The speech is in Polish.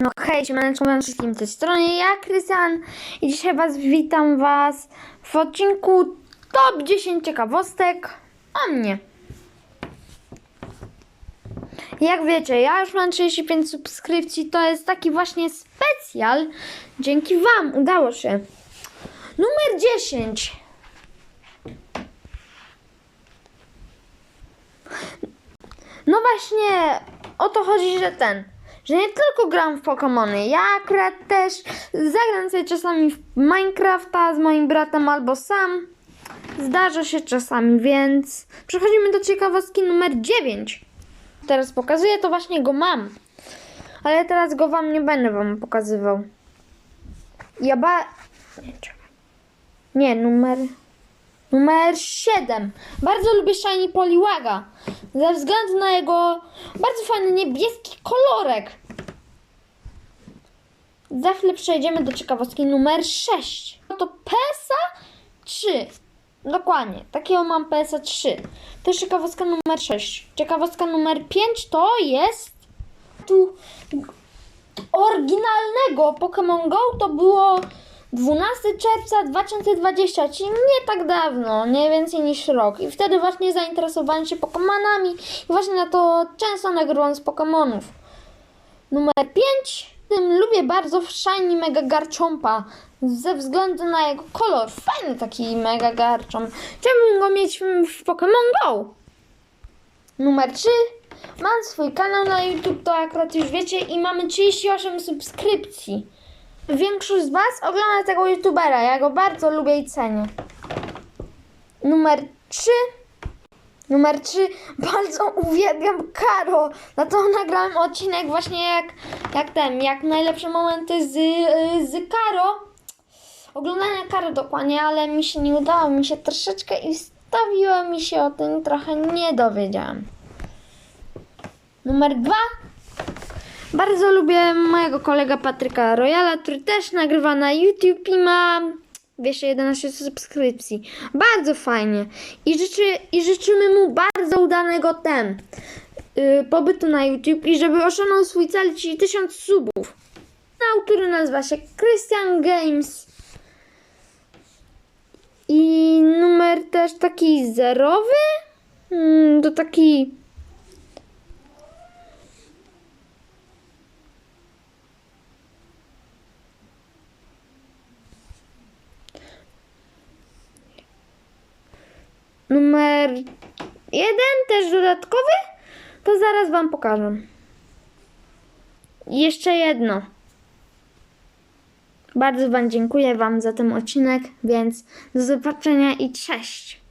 No hej, siemaneczko wam wszystkim z tej strony, ja Krystian i dzisiaj was witam was w odcinku TOP 10 ciekawostek o mnie. Jak wiecie, ja już mam 35 subskrypcji, to jest taki właśnie specjal. Dzięki wam udało się. Numer 10. No właśnie o to chodzi, że ten, że nie tylko gram w Pokémony, ja akurat też zagram sobie czasami w Minecrafta z moim bratem albo sam. Zdarza się czasami, więc przechodzimy do ciekawostki numer 9. Teraz pokazuję, to właśnie go mam. Ale teraz go wam nie będę wam pokazywał. Ja ba... Nie, numer... Numer 7. Bardzo lubię Shiny Poliwaga. Ze względu na jego bardzo fajny niebieski kolorek. Za chwilę przejdziemy do ciekawostki numer 6. To PESA 3. Dokładnie, takiego mam PESA 3. To jest ciekawostka numer 6. Ciekawostka numer 5 to jest tu oryginalnego Pokémon Go to było 12 czerwca 2020, czyli nie tak dawno, nie więcej niż rok. I wtedy właśnie zainteresowałem się Pokémonami i właśnie na to często nagrywam z Pokémonów. Numer 5. Tym lubię bardzo Shiny Mega Garchompa ze względu na jego kolor. Fajny taki Mega Garchomp. Chciałbym go mieć w Pokémon Go. Numer 3. Mam swój kanał na YouTube, to akurat już wiecie, i mamy 38 subskrypcji. Większość z Was ogląda tego YouTubera. Ja go bardzo lubię i cenię. Numer 3. Numer 3. Bardzo uwielbiam Karo. To nagrałem odcinek właśnie jak, jak ten, jak najlepsze momenty z, z Karo. Oglądania Karo dokładnie, ale mi się nie udało. Mi się troszeczkę i wstawiło mi się o tym trochę nie dowiedziałam. Numer 2. Bardzo lubię mojego kolega Patryka Royala, który też nagrywa na YouTube i ma jeszcze 11 subskrypcji. Bardzo fajnie. I, życzy, I życzymy mu bardzo udanego ten yy, pobytu na YouTube i żeby osiągnął swój cel, czyli 1000 subów. Kanał, który nazywa się Christian Games. I numer też taki zerowy. Mm, to taki numer jeden, też dodatkowy, to zaraz Wam pokażę. Jeszcze jedno. Bardzo Wam dziękuję Wam za ten odcinek, więc do zobaczenia i cześć.